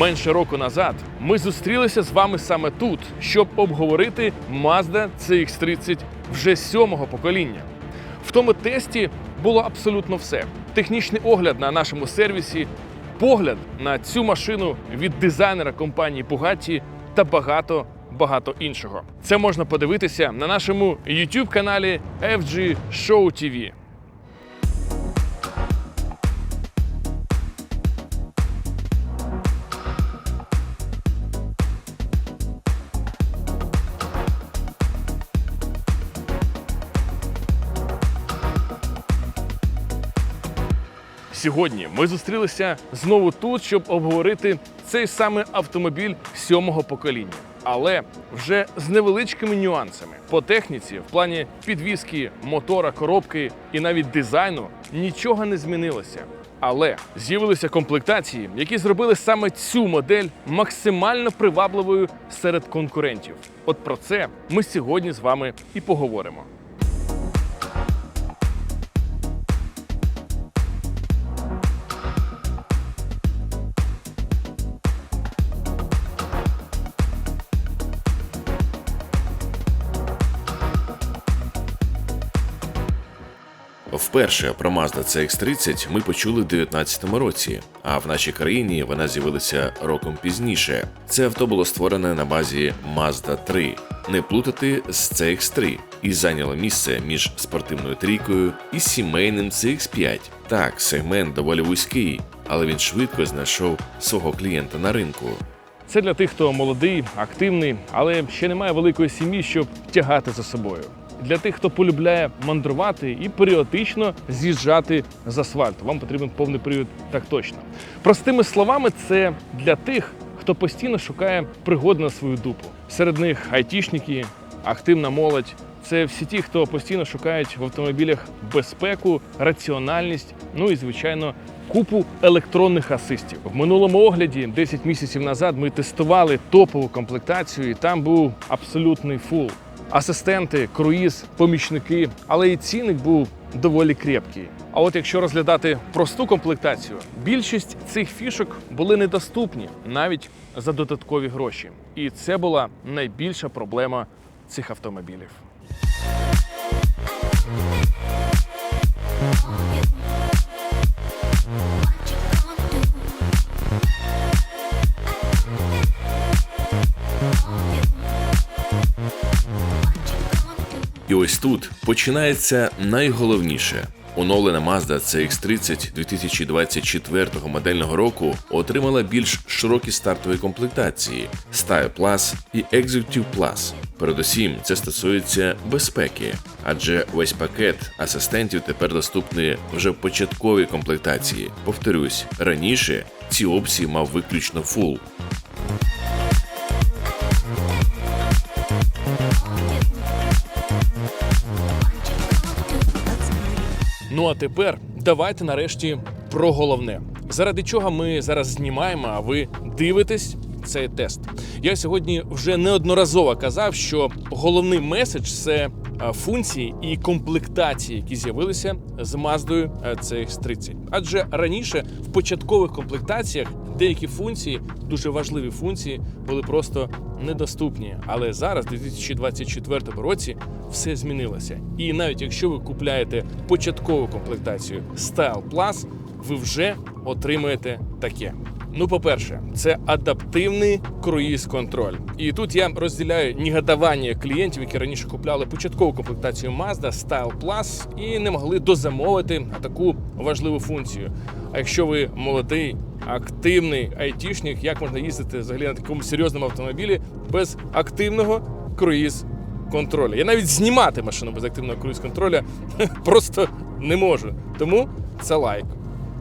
Менше року назад ми зустрілися з вами саме тут, щоб обговорити Mazda CX-30 вже сьомого покоління. В тому тесті було абсолютно все: технічний огляд на нашому сервісі, погляд на цю машину від дизайнера компанії Bugatti та багато багато іншого. Це можна подивитися на нашому YouTube каналі FG Show TV. Сьогодні ми зустрілися знову тут, щоб обговорити цей самий автомобіль сьомого покоління, але вже з невеличкими нюансами. По техніці, в плані підвіски, мотора, коробки і навіть дизайну нічого не змінилося. Але з'явилися комплектації, які зробили саме цю модель максимально привабливою серед конкурентів. От про це ми сьогодні з вами і поговоримо. Вперше про Mazda CX-30 ми почули в 2019 році, а в нашій країні вона з'явилася роком пізніше. Це авто було створене на базі Mazda 3, не плутати з CX-3, і зайняло місце між спортивною трійкою і сімейним CX-5. Так, сегмент доволі вузький, але він швидко знайшов свого клієнта на ринку. Це для тих, хто молодий, активний, але ще не має великої сім'ї, щоб тягати за собою. Для тих, хто полюбляє мандрувати і періодично з'їжджати з асфальту. Вам потрібен повний привід, так точно. Простими словами, це для тих, хто постійно шукає пригоди на свою дупу. Серед них айтішники, активна молодь. Це всі ті, хто постійно шукають в автомобілях безпеку, раціональність, ну і звичайно. Купу електронних асистів в минулому огляді 10 місяців назад ми тестували топову комплектацію, і там був абсолютний фул. Асистенти, круїз, помічники, але і цінник був доволі крепкий. А от якщо розглядати просту комплектацію, більшість цих фішок були недоступні навіть за додаткові гроші. І це була найбільша проблема цих автомобілів. Ось тут починається найголовніше. Оновлена Mazda CX-30 2024 модельного року отримала більш широкі стартові комплектації Style Plus і Executive Plus. Передусім, це стосується безпеки, адже весь пакет асистентів тепер доступний вже в початковій комплектації. Повторюсь, раніше ці опції мав виключно Full. Ну а тепер давайте нарешті про головне. Заради чого ми зараз знімаємо, а ви дивитесь цей тест. Я сьогодні вже неодноразово казав, що головний меседж це е, функції і комплектації, які з'явилися з Маздою CX-30. Адже раніше в початкових комплектаціях деякі функції, дуже важливі функції, були просто недоступні. Але зараз, у 2024 році, все змінилося. І навіть якщо ви купляєте початкову комплектацію Style Plus, ви вже отримаєте таке. Ну, по-перше, це адаптивний круїз-контроль. І тут я розділяю негодування клієнтів, які раніше купляли початкову комплектацію Mazda Style Plus і не могли дозамовити таку важливу функцію. А якщо ви молодий, активний айтішник, як можна їздити взагалі на такому серйозному автомобілі без активного круїз контролю. Я навіть знімати машину без активного круїз-контроля просто не можу. Тому це лайк.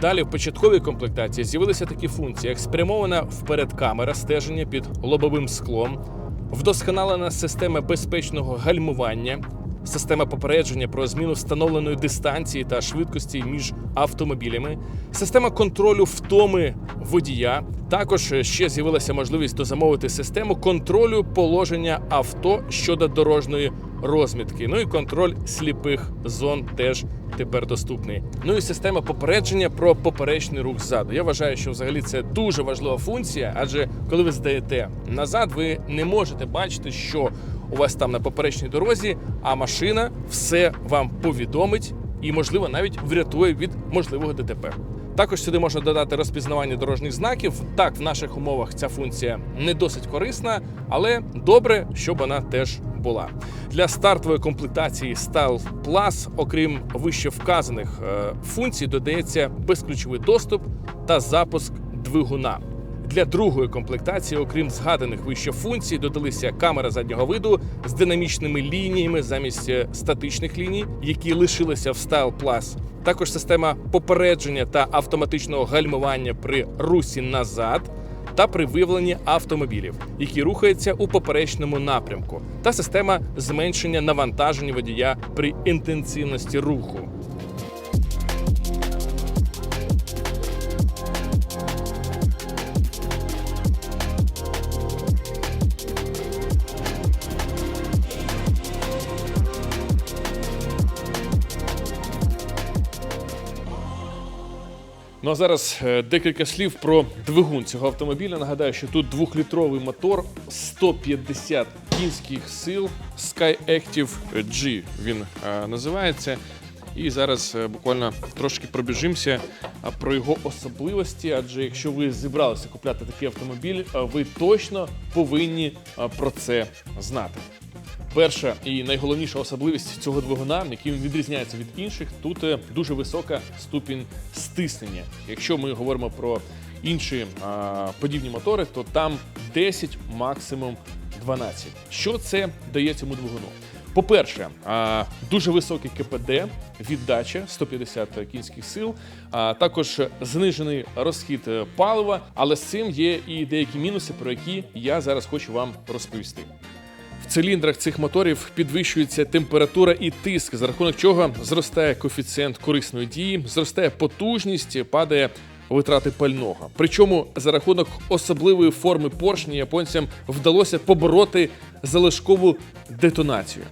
Далі в початковій комплектації з'явилися такі функції, як спрямована вперед камера стеження під лобовим склом, вдосконалена система безпечного гальмування, система попередження про зміну встановленої дистанції та швидкості між автомобілями, система контролю втоми водія. Також ще з'явилася можливість дозамовити систему контролю положення авто щодо дорожньої розмітки. Ну і контроль сліпих зон теж тепер доступний. Ну і система попередження про поперечний рух ззаду. Я вважаю, що взагалі це дуже важлива функція, адже коли ви здаєте назад, ви не можете бачити, що у вас там на поперечній дорозі, а машина все вам повідомить і, можливо, навіть врятує від можливого ДТП. Також сюди можна додати розпізнавання дорожніх знаків. Так, в наших умовах ця функція не досить корисна, але добре, щоб вона теж була. Для стартової комплектації Style Plus, окрім вище вказаних е, функцій, додається безключовий доступ та запуск двигуна. Для другої комплектації, окрім згаданих вище функцій, додалися камера заднього виду з динамічними лініями замість е, статичних ліній, які лишилися в Style Plus. Також система попередження та автоматичного гальмування при русі назад та при виявленні автомобілів, які рухаються у поперечному напрямку, та система зменшення навантаження водія при інтенсивності руху. Ну а зараз е, декілька слів про двигун цього автомобіля. Нагадаю, що тут двохлітровий мотор, 150 кінських сил, Sky Active G він е, називається. І зараз е, буквально трошки пробіжимося про його особливості. Адже якщо ви зібралися купляти такий автомобіль, ви точно повинні про це знати. Перша і найголовніша особливість цього двигуна, яким він відрізняється від інших, тут е, дуже висока ступінь стиснення. Якщо ми говоримо про інші а, подібні мотори, то там 10, максимум 12. Що це дає цьому двигуну? По-перше, дуже високий КПД, віддача 150 кінських сил, а також знижений розхід е, палива, але з цим є і деякі мінуси, про які я зараз хочу вам розповісти. В циліндрах цих моторів підвищується температура і тиск, за рахунок чого зростає коефіцієнт корисної дії, зростає потужність, падає витрати пального. Причому за рахунок особливої форми поршні японцям вдалося побороти залишкову детонацію.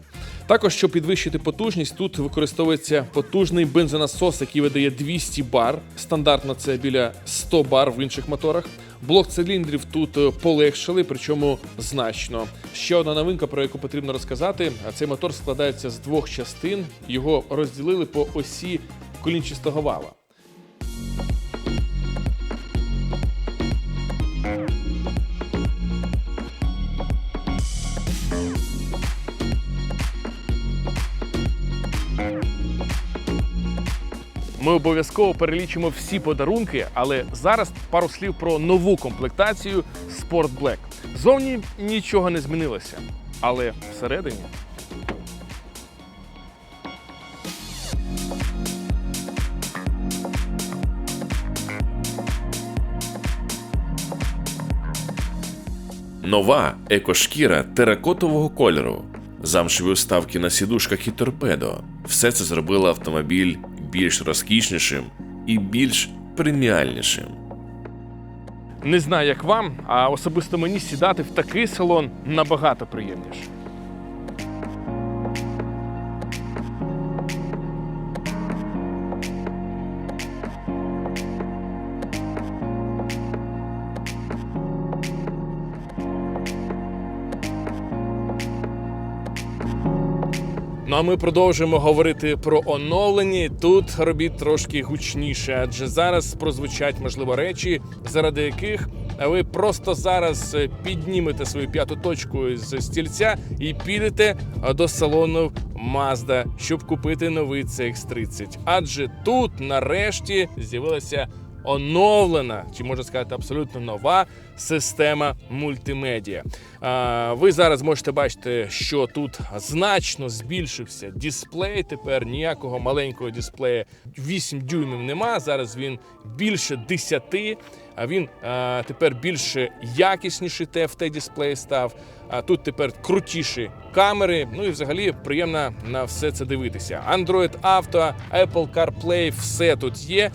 Також, щоб підвищити потужність, тут використовується потужний бензонасос, який видає 200 бар. Стандартно це біля 100 бар в інших моторах. Блок циліндрів тут е, полегшили, причому значно. Ще одна новинка, про яку потрібно розказати. Цей мотор складається з двох частин. Його розділили по осі колінчастого вала. Ми обов'язково перелічимо всі подарунки, але зараз пару слів про нову комплектацію Sport Black. Зовні нічого не змінилося, але всередині. Нова екошкіра теракотового кольору, замшеві вставки на сідушках і торпедо. Все це зробило автомобіль більш розкішнішим і більш преміальнішим. Не знаю, як вам, а особисто мені сідати в такий салон набагато приємніше. Ну а ми продовжуємо говорити про оновлені. Тут робіть трошки гучніше, адже зараз прозвучать можливо речі, заради яких ви просто зараз е, піднімете свою п'яту точку з стільця і підете до салону Mazda, щоб купити новий CX-30. Адже тут нарешті з'явилася оновлена, чи можна сказати, абсолютно нова система мультимедіа. Ви зараз можете бачити, що тут значно збільшився дисплей. Тепер ніякого маленького дисплея 8 дюймів нема. Зараз він більше 10, а він а, тепер більше якісніший TFT дисплей став. А тут тепер крутіші камери. Ну і взагалі приємно на все це дивитися. Android Auto, Apple CarPlay, все тут є.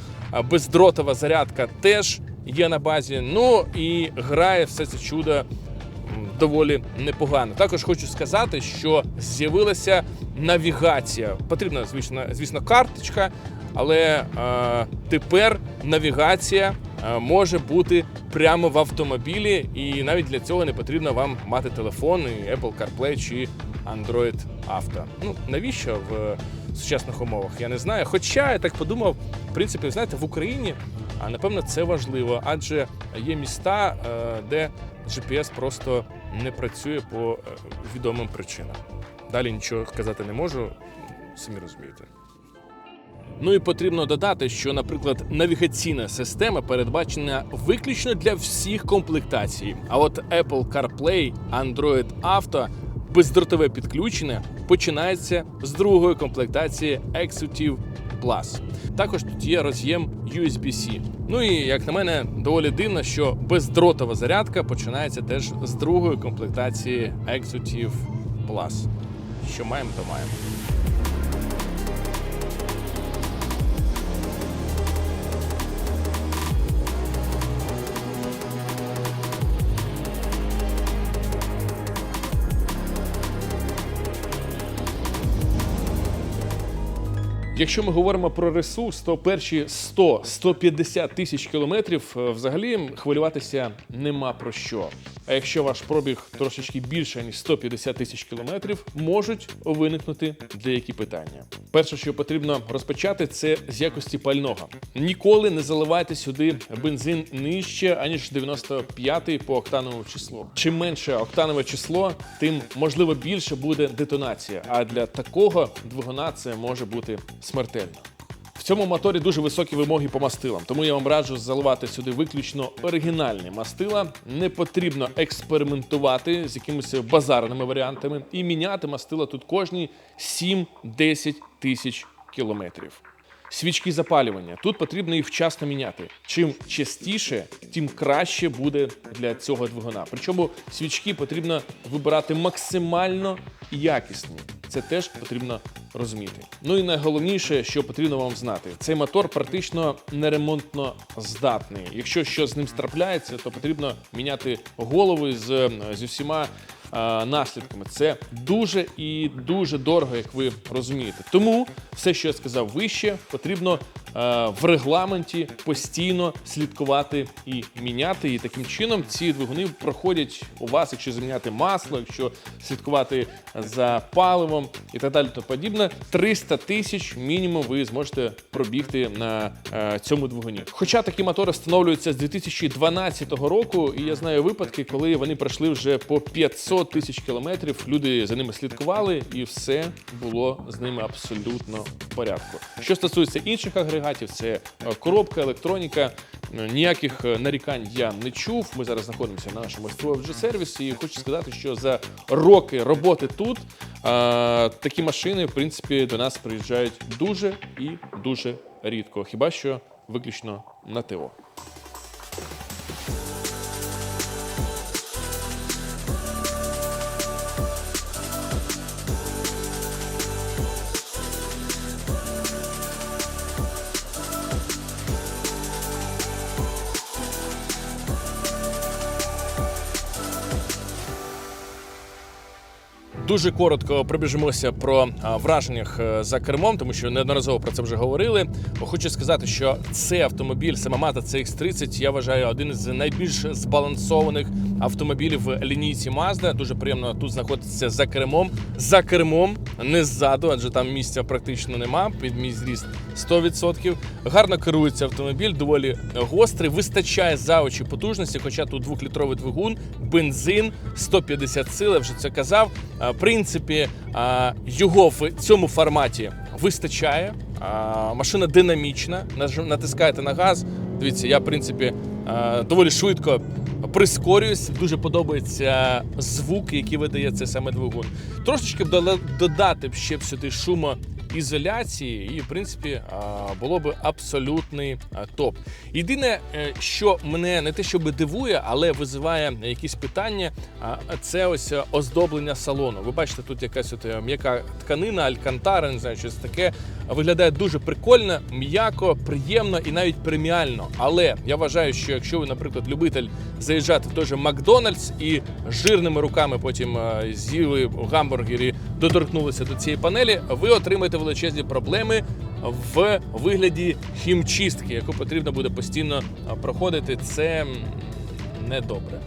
Бездротова зарядка теж є на базі. Ну і грає все це чудо доволі непогано. Також хочу сказати, що з'явилася навігація. Потрібна, звісно, звісно, карточка, але е, тепер навігація може бути прямо в автомобілі, і навіть для цього не потрібно вам мати телефон і Apple CarPlay чи Android Auto. Ну навіщо в сучасних умовах? Я не знаю. Хоча я так подумав, в принципі, знаєте, в Україні а напевно це важливо, адже є міста, е, де GPS просто не працює по е, відомим причинам. Далі нічого сказати не можу, самі розумієте. Ну і потрібно додати, що, наприклад, навігаційна система передбачена виключно для всіх комплектацій. А от Apple CarPlay, Android Auto, бездротове підключення починається з другої комплектації Executive Plus. Також тут є роз'єм USB-C. Ну і як на мене, доволі дивно, що бездротова зарядка починається теж з другої комплектації Executive Plus. Що маємо, то маємо. Якщо ми говоримо про ресурс, то перші 100-150 тисяч кілометрів е, взагалі хвилюватися нема про що. А якщо ваш пробіг трошечки більше ніж 150 тисяч кілометрів, можуть виникнути деякі питання. Перше, що потрібно розпочати, це з якості пального. Ніколи не заливайте сюди бензин нижче аніж 95 по октановому числу. Чим менше октанове число, тим можливо більше буде детонація. А для такого двигуна це може бути смертельно. В цьому моторі дуже високі вимоги по мастилам, тому я вам раджу заливати сюди виключно оригінальні мастила. Не потрібно експериментувати з якимись базарними варіантами і міняти мастила тут кожні 7-10 тисяч кілометрів. Свічки запалювання тут потрібно їх вчасно міняти. Чим частіше, тим краще буде для цього двигуна. Причому свічки потрібно вибирати максимально якісні. Це теж потрібно розуміти. Ну і найголовніше, що потрібно вам знати, цей мотор практично неремонтно здатний. Якщо щось з ним страпляється, то потрібно міняти голови з, з усіма наслідками. Це дуже і дуже дорого, як ви розумієте. Тому все, що я сказав вище, потрібно е, в регламенті постійно слідкувати і міняти. І таким чином ці двигуни проходять у вас, якщо заміняти масло, якщо слідкувати за паливом і так далі, то подібне. 300 тисяч мінімум ви зможете пробігти на е, цьому двигуні. Хоча такі мотори встановлюються з 2012 року, і я знаю випадки, коли вони пройшли вже по 500 тисяч кілометрів. Люди за ними слідкували, і все було з ними абсолютно в порядку. Що стосується інших агрегатів, це е, коробка, електроніка. Е, Ніяких е, нарікань я не чув. Ми зараз знаходимося на нашому STO сервісі. І хочу сказати, що за роки роботи тут е, такі машини, в принципі, до нас приїжджають дуже і дуже рідко. Хіба що виключно на ТО. Дуже коротко пробіжимося про враженнях е, за кермом, тому що неодноразово про це вже говорили. Хочу сказати, що цей автомобіль, сама мата CX-30, я вважаю один з найбільш збалансованих автомобілів в лінійці Mazda. Дуже приємно тут знаходитися за кермом. За кермом, не ззаду, адже там місця практично нема. Під мій зріст 100%. Гарно керується автомобіль, доволі гострий. Вистачає за очі потужності, хоча тут двохлітровий двигун, бензин, 150 сил, я вже це казав. В принципі, його в цьому форматі вистачає. Машина динамічна. Натискаєте на газ. Дивіться, я в принципі доволі швидко прискорююсь. Дуже подобається звук, який видає цей саме двигун. Трошечки б додати б ще б сюди шумо ізоляції, і в принципі було б абсолютний топ. Єдине, е, що мене не те, щоб дивує, але визиває якісь питання, це ось оздоблення салону. Ви бачите, тут якась е, м'яка тканина, алькантара, не знаю, щось таке. Виглядає дуже прикольно, м'яко, приємно і навіть преміально. Але я вважаю, що якщо ви, наприклад, любитель заїжджати в той же Макдональдс і жирними руками потім е, з'їли гамбургер і доторкнулися до цієї панелі, ви отримаєте величезні проблеми в вигляді хімчистки, яку потрібно буде постійно е, проходити. Це недобре.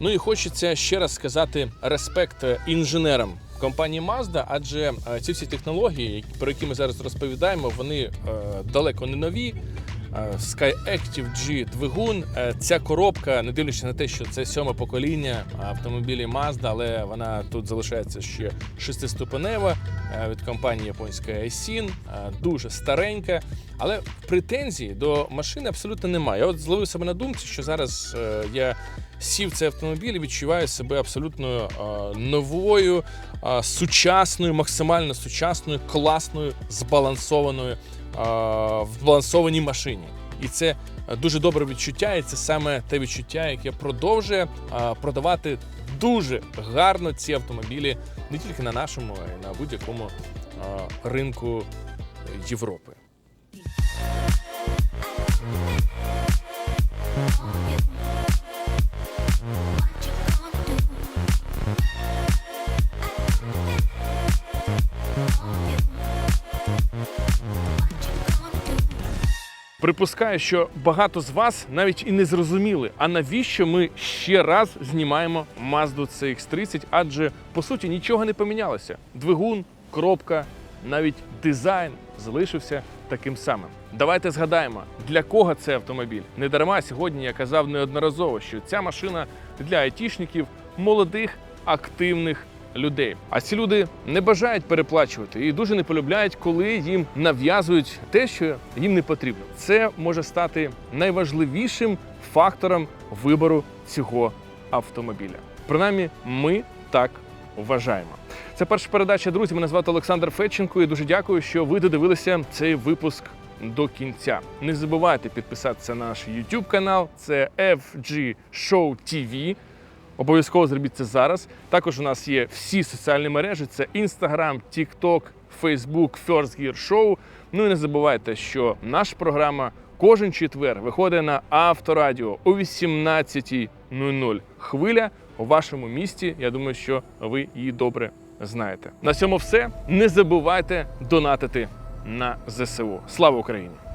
Ну і хочеться ще раз сказати респект е, інженерам компанії Mazda, адже е, ці всі технології, про які ми зараз розповідаємо, вони е, далеко не нові. Е, SkyActiv G двигун. Е, Ця коробка, не дивлячись на те, що це сьоме покоління автомобілів Mazda, але вона тут залишається ще шестиступенева е, від компанії японської Aisin, дуже старенька. Але претензій до машини абсолютно немає. Я от зловив себе на думці, що зараз я сів цей автомобіль і відчуваю себе абсолютно новою, сучасною, максимально сучасною, класною, збалансованою в балансованій машині. І це е, дуже добре відчуття, і це саме те відчуття, яке продовжує е, продавати дуже гарно ці автомобілі не тільки на нашому, а й на будь-якому е, ринку Європи. Припускаю, що багато з вас навіть і не зрозуміли, а навіщо ми ще раз знімаємо Mazda CX-30, адже по суті нічого не помінялося. Двигун, коробка, навіть дизайн залишився таким самим. Давайте згадаємо, для кого це автомобіль. Не дарма сьогодні я казав неодноразово, що ця машина для айтішників, молодих, активних людей. А ці люди не бажають переплачувати і дуже не полюбляють, коли їм нав'язують те, що їм не потрібно. Це може стати найважливішим фактором вибору цього автомобіля. Принаймні, ми так вважаємо. Це перша передача. Друзі. Мене звати Олександр Федченко. І дуже дякую, що ви додивилися цей випуск до кінця. Не забувайте підписатися на наш YouTube канал. Це FG Show TV. Обов'язково зробіть це зараз. Також у нас є всі соціальні мережі: це Instagram, TikTok, Facebook, First Gear Show. Ну і не забувайте, що наша програма кожен четвер виходить на авторадіо о 18.00. Хвиля у вашому місті. Я думаю, що ви її добре знаєте. На цьому все. Не забувайте донатити на ЗСУ. Слава Україні!